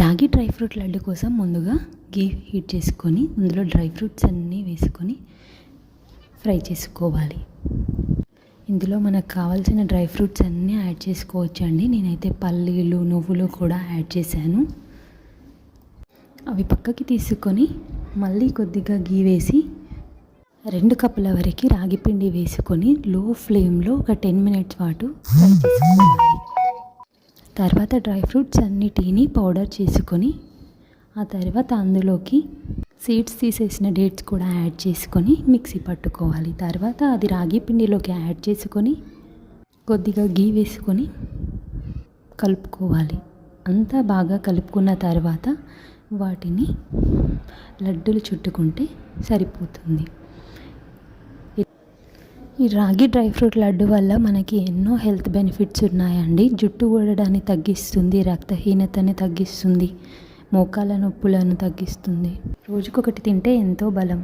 రాగి dry fruit laddu కోసం ముందుగా గీ హీట్ చేసుకొని అందులో డ్రై ఫ్రూట్స్ అన్నీ వేసుకొని ఫ్రై చేసుకోవాలి. ఇందులో మనకు కావాల్సిన డ్రై ఫ్రూట్స్ అన్నీ యాడ్ చేసుకోవచ్చు అండి నేనైతే పల్లీలు నువ్వులు కూడా యాడ్ చేశాను. అవి పక్కకి తీసుకొని మళ్ళీ కొద్దిగా గీ వేసి రెండు కప్పుల వరకు రాగి పిండి వేసుకొని లో ఫ్లేమ్లో ఒక టెన్ మినిట్స్ పాటు ఫ్రై చేసుకోవాలి. తర్వాత డ్రై ఫ్రూట్స్ అన్నిటిని పౌడర్ చేసుకొని ఆ తర్వాత అందులోకి సీడ్స్ తీసేసిన డేట్స్ కూడా యాడ్ చేసుకొని మిక్సీ పట్టుకోవాలి. తర్వాత అది రాగి పిండిలోకి యాడ్ చేసుకొని కొద్దిగా గీ వేసుకొని కలుపుకోవాలి. అంతా బాగా కలుపుకున్న తర్వాత వాటిని లడ్డూలు చుట్టుకుంటే సరిపోతుంది. ఈ రాగి డ్రై ఫ్రూట్ లడ్డు వల్ల మనకి ఎన్నో హెల్త్ బెనిఫిట్స్ ఉన్నాయండి. జుట్టు ఊడడాన్ని తగ్గిస్తుంది రక్తహీనతని తగ్గిస్తుంది మోకాల నొప్పులను తగ్గిస్తుంది. రోజుకొకటి తింటే ఎంతో బలం.